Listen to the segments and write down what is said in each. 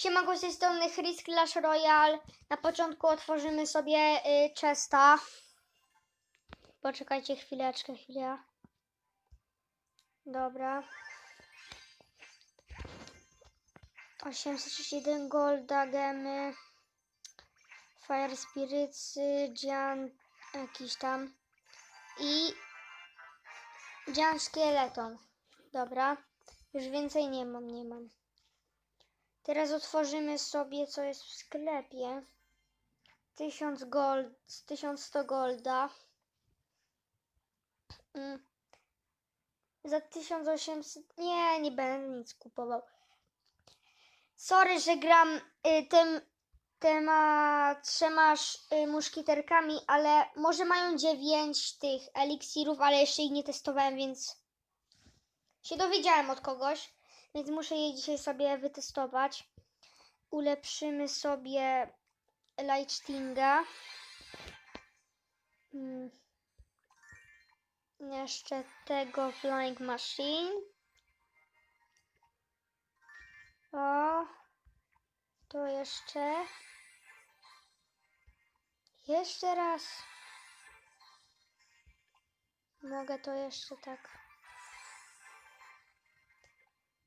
Siemanko z tej strony Chris Clash Royale. Na początku otworzymy sobie y, chesta. Poczekajcie chwileczkę, chwilę. Dobra. 831 golda, gemy. Fire Spirits, Gian jakiś tam. I Gian Skeleton. Dobra. Już więcej nie mam, nie mam. Teraz otworzymy sobie, co jest w sklepie. 1000 gold, 1100 golda. Mm. Za 1800. Nie, nie będę nic kupował. Sorry, że gram y, tym tema trzema y, ale może mają 9 tych eliksirów, ale jeszcze ich nie testowałem, więc się dowiedziałem od kogoś, więc muszę je dzisiaj sobie wytestować. Ulepszymy sobie Lightninga. Mm. Jeszcze tego Flying Machine. O, to jeszcze. Jeszcze raz. Mogę to jeszcze tak.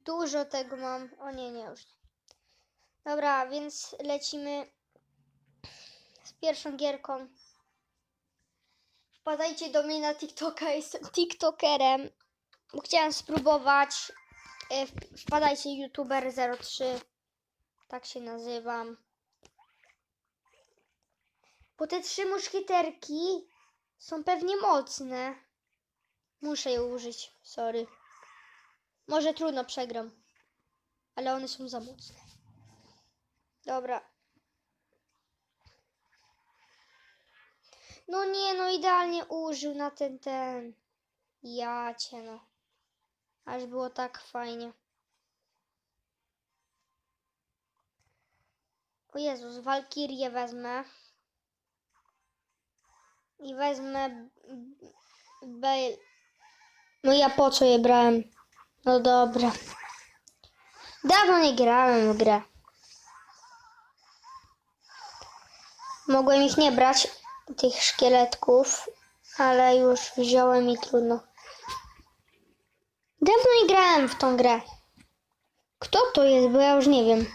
Dużo tego mam. O nie, nie już. Dobra, więc lecimy z pierwszą gierką. Wpadajcie do mnie na TikToka, jestem TikTokerem. Bo chciałem spróbować. E, wp- Wpadajcie YouTuber03. Tak się nazywam. Bo te trzy muszkieterki są pewnie mocne. Muszę je użyć. Sorry. Może trudno przegram. Ale one są za mocne. Dobra. No nie, no idealnie użył na ten, ten. Ja cię no. Aż było tak fajnie. O Jezus, Walkirię wezmę. I wezmę Bale. No ja po co je brałem? No dobra. Dawno nie grałem w grę. Mogłem ich nie brać, tych szkieletków, ale już wziąłem i trudno. Dawno nie grałem w tą grę. Kto to jest, bo ja już nie wiem.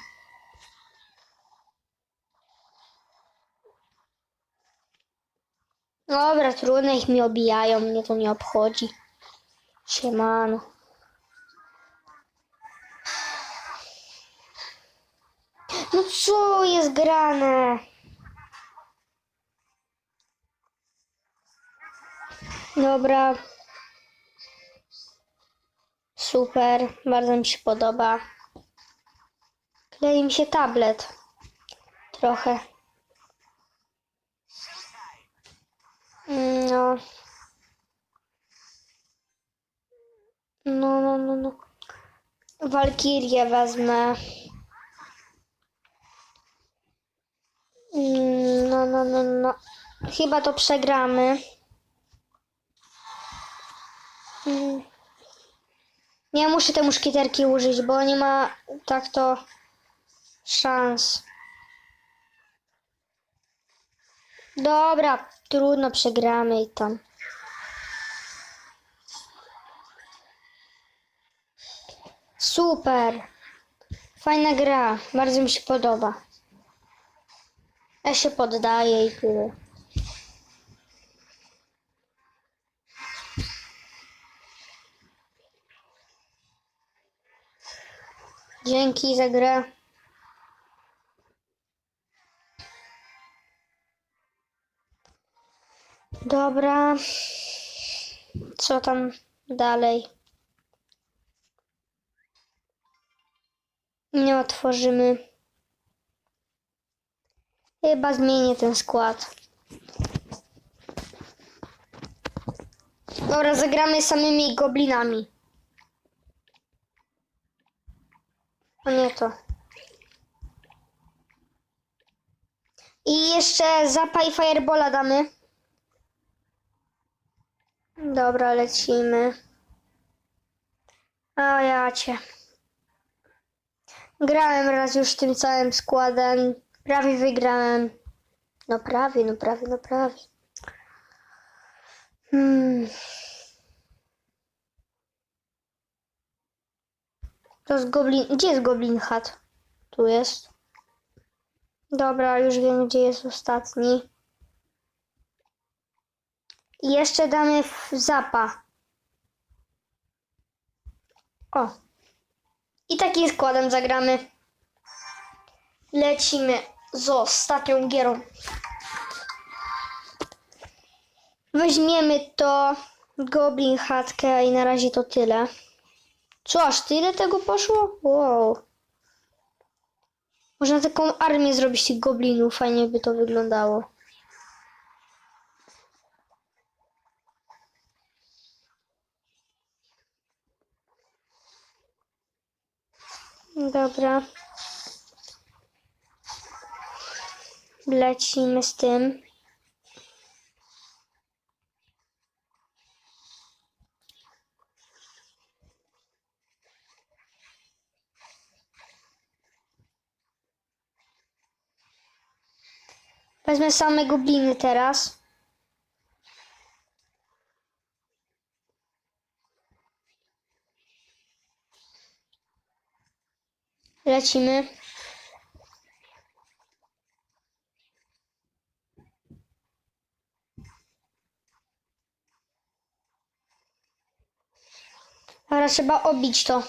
Dobra, trudno, ich mi obijają, mnie to nie obchodzi. Siemano. No co jest grane? Dobra. Super, bardzo mi się podoba. Klei mi się tablet. Trochę. Mm, No. No, no, no, no. Walkirię wezmę. No, no, no, no. Chyba to przegramy. Mm. Nie muszę te muszkieterki użyć, bo nie ma tak to szans. Dobra, trudno przegramy i tam. Super. Fajna gra. Bardzo mi się podoba. Ja się poddaję i tyle. Dzięki za grę. Dobra. Co tam dalej? Nie otworzymy. Chyba zmienię ten skład. Dobra, zagramy samymi goblinami. O nie to. I jeszcze zapaj firebola damy. Dobra, lecimy. O ja cię. Grałem raz już tym całym składem. Prawie wygrałem. No prawie, no prawie, no prawie. Hmm. To jest goblin. Gdzie jest goblin hat? Tu jest. Dobra, już wiem, gdzie jest ostatni. I jeszcze damy w zapa. O. I takim składem zagramy. Lecimy z ostatnią gierą. Weźmiemy to Goblin chatkę i na razie to tyle. Co, aż tyle tego poszło? Wow. Można taką armię zrobić tych goblinów, fajnie by to wyglądało. Dobra. Lecimy z tym. Wezmę same gobliny teraz. Lecimy. Trzeba obić to.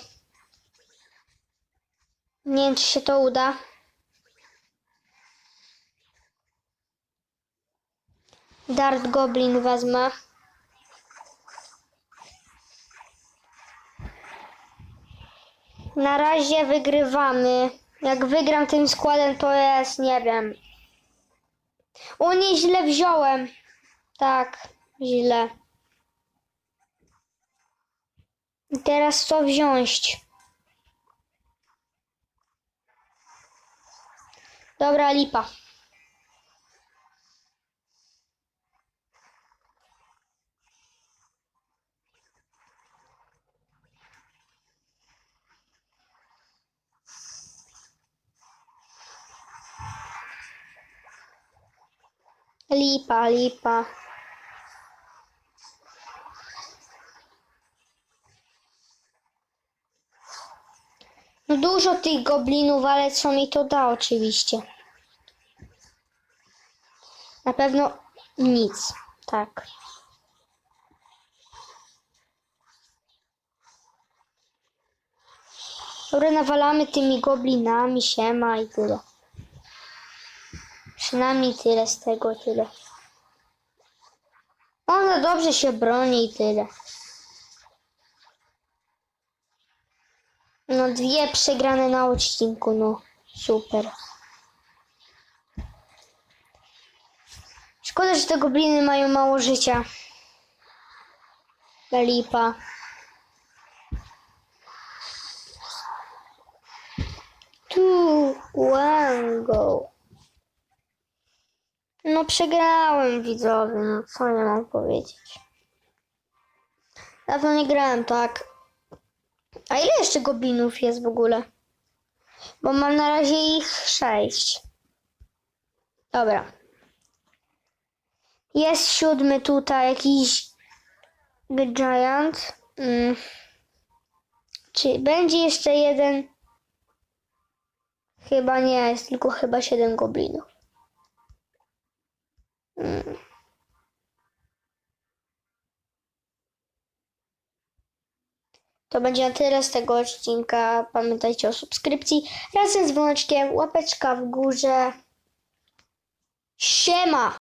Nie wiem, czy się to uda. Dart Goblin wezmę. Na razie wygrywamy. Jak wygram tym składem, to jest, nie wiem. O nie, źle wziąłem. Tak, źle. Teraz co wziąć? Dobra, lipa. Lipa, lipa. Dużo tych goblinów, ale co mi to da oczywiście. Na pewno nic. Tak. Dobra, nawalamy tymi goblinami, siema i tyle. Przynajmniej tyle z tego, tyle. Ona dobrze się broni i tyle. No dwie przegrane na odcinku, no super. Szkoda, że te gobliny mają mało życia. Lipa. Tu, one, go. No przegrałem widzowie, no co nie mam powiedzieć. Dawno nie grałem tak. A ile jeszcze goblinów jest w ogóle? Bo mam na razie ich sześć. Dobra. Jest siódmy tutaj, jakiś giant. Mm. Czy będzie jeszcze jeden? Chyba nie, jest tylko chyba siedem goblinów. Mm. To będzie na tyle z tego odcinka. Pamiętajcie o subskrypcji. Razem z dzwoneczkiem, łapeczka w górze. Siema!